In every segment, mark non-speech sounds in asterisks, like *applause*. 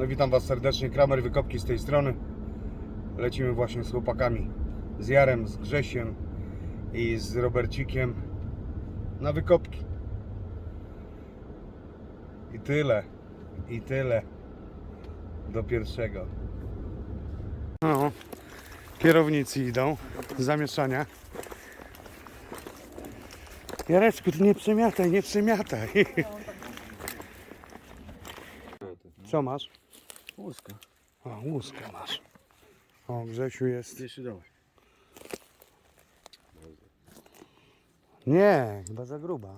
No witam Was serdecznie, Kramer Wykopki z tej strony. Lecimy właśnie z chłopakami, z Jarem, z Grzesiem i z Robercikiem na wykopki. I tyle, i tyle do pierwszego. No, kierownicy idą, zamieszania. Jareczku, ty nie przemiataj, nie przemiataj. *laughs* Co masz? Łuska. O, łuskę masz. O, Grzesiu jest. Jeszcze dawaj. Nie, chyba za gruba.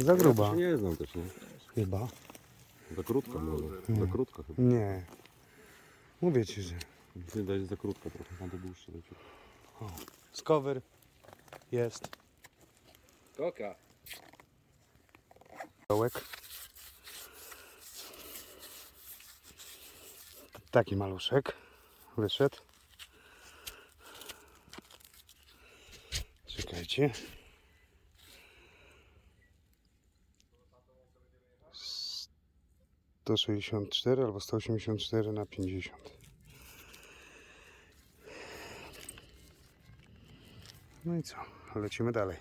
Za gruba, Ja nie znam też, nie? chyba. Za krótka może. Za krótka chyba. Nie. Mówię ci, że. Wydaje się za krótka trochę. Tam to dłuższe leci. Skower jest. Koka. Dołek. Taki maluszek wyszedł. Czekajcie. 164 albo 184 na 50. No i co? Lecimy dalej.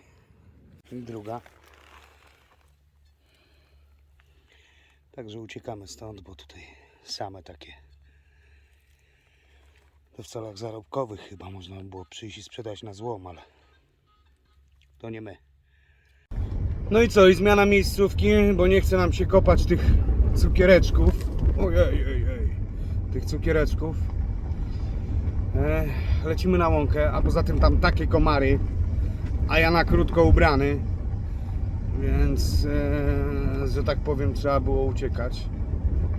Druga. Także uciekamy stąd, bo tutaj same takie. To w celach zarobkowych chyba można by było przyjść i sprzedać na złom, ale to nie my. No i co? I zmiana miejscówki, bo nie chce nam się kopać tych cukiereczków. Ojej, ojej. Tych cukiereczków. E, lecimy na łąkę, a poza tym tam takie komary, a ja na krótko ubrany. Więc, e, że tak powiem, trzeba było uciekać.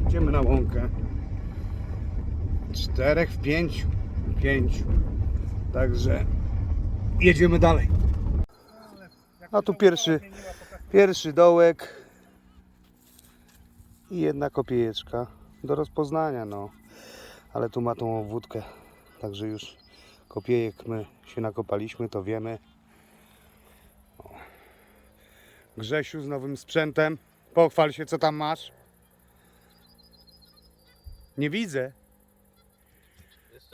Idziemy na łąkę. Czterech w pięciu. Pięciu. Także jedziemy dalej. A tu pierwszy, pierwszy dołek i jedna kopiejeczka do rozpoznania, no. Ale tu ma tą obwódkę, także już kopiejek my się nakopaliśmy, to wiemy. Grzesiu z nowym sprzętem. Pochwal się, co tam masz. Nie widzę.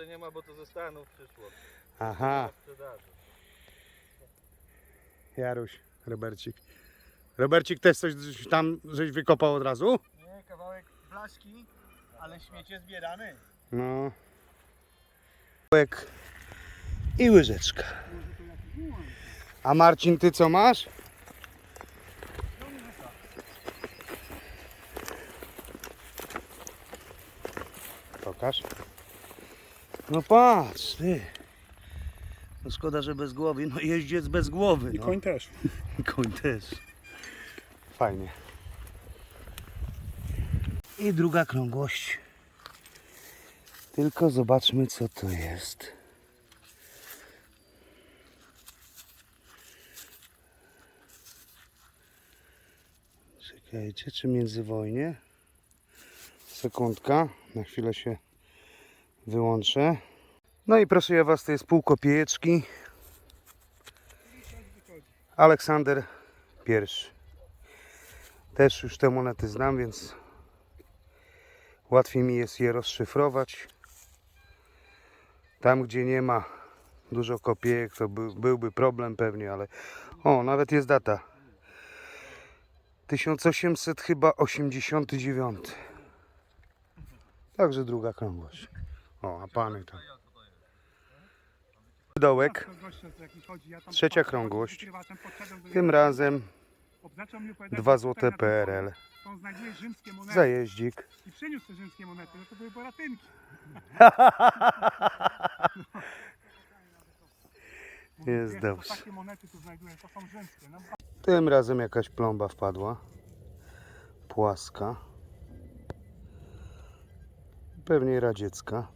Jeszcze nie ma, bo to ze Stanów przyszło. Aha, Na sprzedaży. Jaruś, Robercik. Robercik też coś tam żeś wykopał od razu? Nie, kawałek blaszki, ale śmiecie zbierany. No. Łek i łyżeczka. A Marcin, ty co masz? Pokaż. No patrz, ty. No szkoda, że bez głowy. No jeździec bez głowy. I no. koń też. I koń też. Fajnie. I druga krągłość. Tylko zobaczmy co to jest. Czekajcie, czy międzywojnie? Sekundka, na chwilę się wyłączę. No i proszę ja Was, to jest pół kopiejeczki. Aleksander pierwszy. Też już te monety znam, więc łatwiej mi jest je rozszyfrować. Tam, gdzie nie ma dużo kopiejek, to by, byłby problem pewnie, ale o, nawet jest data. 1800 chyba 89. Także druga krągłość. O, a pany tam. Dołek. Trzecia krągłość. Tym razem dwa złote PRL. On znajduje rzymskie monety Zajeździk. i przyniósł te rzymskie monety, no to były boratynki. *laughs* Jest dobrze. to Takie monety tu znajduję, to są rzymskie. No, Tym razem jakaś plomba wpadła. Płaska. Pewnie radziecka.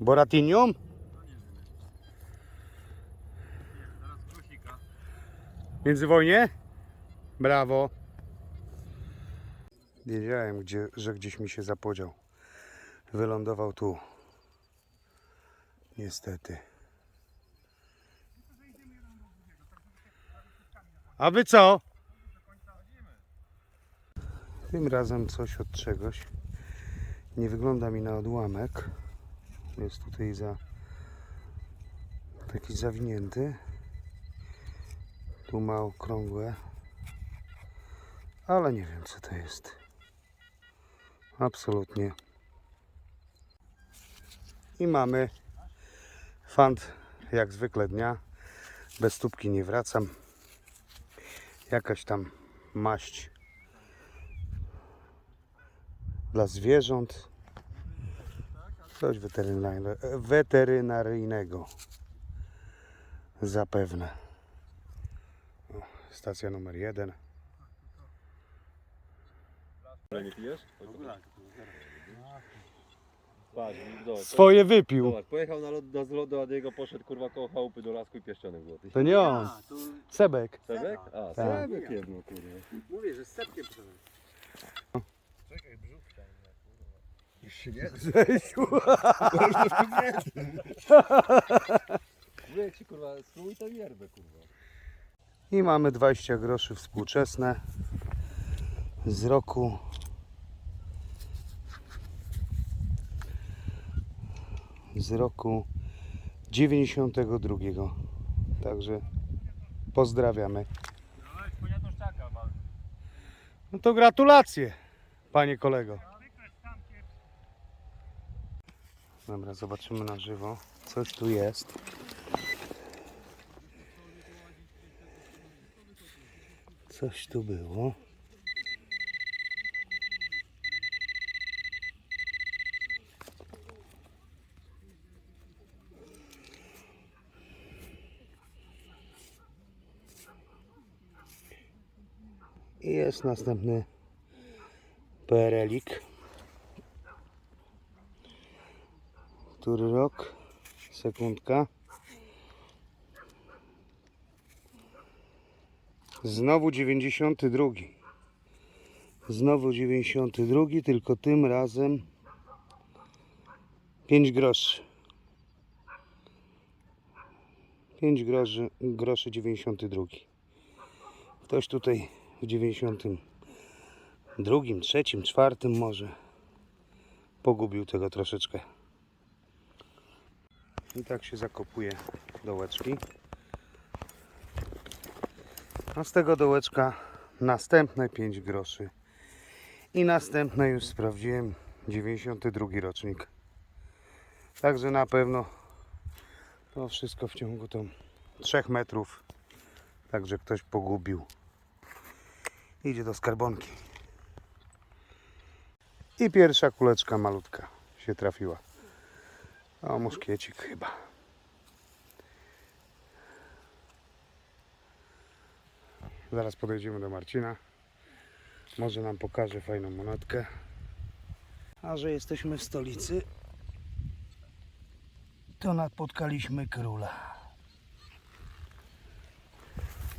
Boratinium? Międzywojnie? Brawo. Wiedziałem, gdzie, że gdzieś mi się zapodział. Wylądował tu. Niestety. A wy co? Tym razem coś od czegoś. Nie wygląda mi na odłamek. Jest tutaj za taki zawinięty. Tu ma okrągłe. Ale nie wiem co to jest. Absolutnie. I mamy fant jak zwykle dnia. Bez stópki nie wracam. Jakaś tam maść dla zwierząt. Coś weterynaryjnego. Zapewne. O, stacja numer jeden. Nie pijesz? Patrz, zobacz. Swoje wypił. Zobacz, pojechał na lot do, z lodu Adiego, poszedł kurwa koło chałupy do lasku i pieszczonek złoty. To nie on. A, Sebek. Sebek? A, Tak. Sebek jedno kurwa. mówię, że z sepkiem przyszedłem. Mówię ci kurwa, spróbuj tę mierbę kurwa. I mamy 20 groszy współczesne z roku z roku 92. Także pozdrawiamy. No to gratulacje, panie kolego. Dobra, zobaczymy na żywo. Coś tu jest. Coś tu było. I jest następny PRL-ik. Który rok? Sekundka. Znowu 92. Znowu 92, tylko tym razem 5 groszy. 5 groszy, groszy 92. Ktoś tutaj w 92, trzecim, czwartym może pogubił tego troszeczkę. I tak się zakopuje dołeczki. A z tego dołeczka następne 5 groszy. I następne już sprawdziłem 92 rocznik. Także na pewno to wszystko w ciągu tam 3 metrów. Także ktoś pogubił. Idzie do skarbonki. I pierwsza kuleczka malutka się trafiła. O, muszkiecik chyba. Zaraz podejdziemy do Marcina. Może nam pokaże fajną monetkę. A że jesteśmy w stolicy, to napotkaliśmy króla.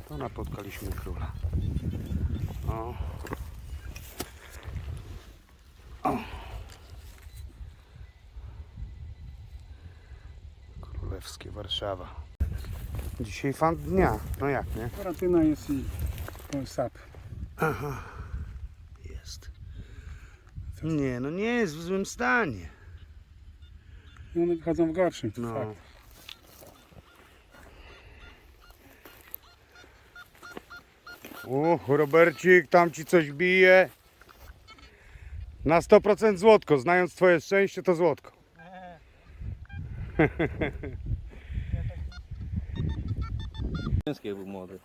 To napotkaliśmy króla. O. O. Warszawa. Dzisiaj fan dnia. No jak nie? Paratyna jest i Polsat. Jest. Nie, no nie jest w złym stanie. I one wychodzą w gorszym, to No. fakt. O, Robercik, tam ci coś bije. Na 100% złotko. Znając twoje szczęście, to złotko. *laughs* Kaczyński był młody.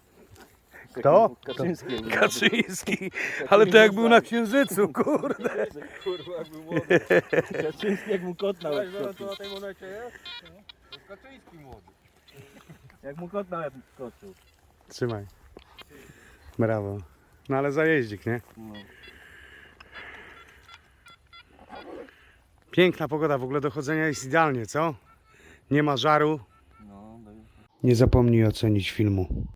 Kto? Kaczyński był młody. Kaczyński. Ale to jak był na księżycu, kurde. *laughs* Kurwa jak był młody. *laughs* Kaczyński jak mu kot nawet skoczył. na tej monecie jest? Kaczyński młody. Jak mu kot nawet skoczył. Trzymaj. Brawo. No ale zajeździk, nie? No. Piękna pogoda, w ogóle do chodzenia jest idealnie, co? Nie ma żaru. Nie zapomnij ocenić filmu.